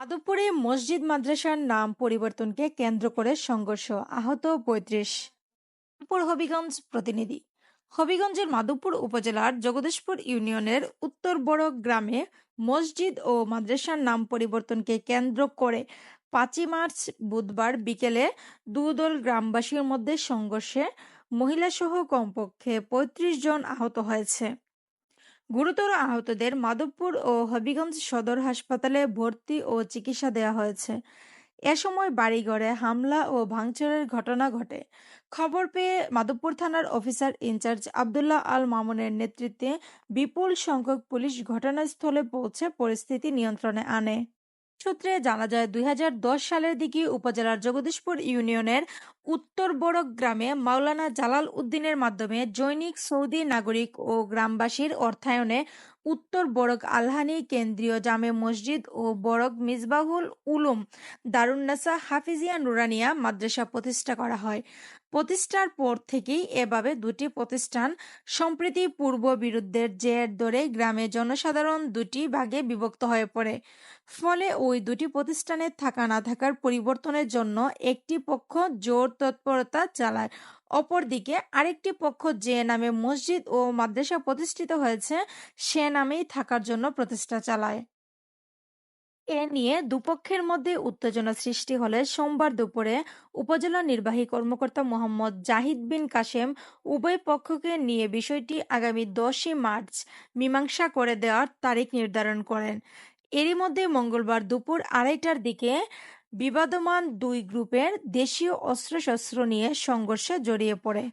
যাদবপুরে মসজিদ মাদ্রাসার নাম পরিবর্তনকে কেন্দ্র করে সংঘর্ষ আহত পঁয়ত্রিশ। হবিগঞ্জ প্রতিনিধি। হবিগঞ্জের মাধবপুর উপজেলার জগদীশপুর ইউনিয়নের উত্তর বড় গ্রামে মসজিদ ও মাদ্রাসার নাম পরিবর্তনকে কেন্দ্র করে পাঁচই মার্চ বুধবার বিকেলে দুদল গ্রামবাসীর মধ্যে সংঘর্ষে মহিলাসহ কমপক্ষে পঁয়ত্রিশ জন আহত হয়েছে। গুরুতর আহতদের মাধবপুর ও হবিগঞ্জ সদর হাসপাতালে ভর্তি ও চিকিৎসা দেওয়া হয়েছে। এ সময় বাড়িঘরে হামলা ও ভাঙচুরের ঘটনা ঘটে। খবর পেয়ে মাধবপুর থানার অফিসার ইনচার্জ আবদুল্লাহ আল মামুনের নেতৃত্বে বিপুল সংখ্যক পুলিশ ঘটনাস্থলে পৌঁছে পরিস্থিতি নিয়ন্ত্রণে আনে। সূত্রে জানা যায়, দুই হাজার দশ সালের দিকে উপজেলার জগদীশপুর ইউনিয়নের উত্তর বড়ক গ্রামে মাওলানা জালাল উদ্দিনের মাধ্যমে জৈনিক সৌদি নাগরিক ও গ্রামবাসীর অর্থায়নে উত্তর বরক আলহানি, কেন্দ্রীয় জামে মসজিদ ও বরক মিসবাহুল উলুম দারুন্নাসা হাফিজিয়া নুরানিয়া মাদ্রাসা প্রতিষ্ঠা করা হয়। প্রতিষ্ঠার পর থেকেই এভাবে দুটি প্রতিষ্ঠান সম্প্রতি পূর্ব বিরুদ্ধের জের ধরে গ্রামে জনসাধারণ দুটি ভাগে বিভক্ত হয়ে পড়ে। ফলে ওই দুটি প্রতিষ্ঠানের থাকা না থাকার পরিবর্তনের জন্য একটি পক্ষ জোর তৎপরতা চালায়। অপরদিকে আরেকটি পক্ষ যে নামে মসজিদ ও মাদ্রাসা প্রতিষ্ঠিত হয়েছে, সে নামেই থাকার জন্য প্রচেষ্টা চালায়। এ নিয়ে দুপক্ষের মধ্যে উত্তেজনা সৃষ্টি হলে সোমবার দুপুরে উপজেলা নির্বাহী কর্মকর্তা মোহাম্মদ জাহিদ বিন কাশেম উভয় পক্ষকে নিয়ে বিষয়টি আগামী দশই মার্চ মীমাংসা করে দেওয়ার তারিখ নির্ধারণ করেন। এরই মধ্যে মঙ্গলবার দুপুর আড়াইটার দিকে বিবাদমান দুই গ্রুপের দেশীয় অস্ত্রশস্ত্র নিয়ে সংঘর্ষে জড়িয়ে পড়ে।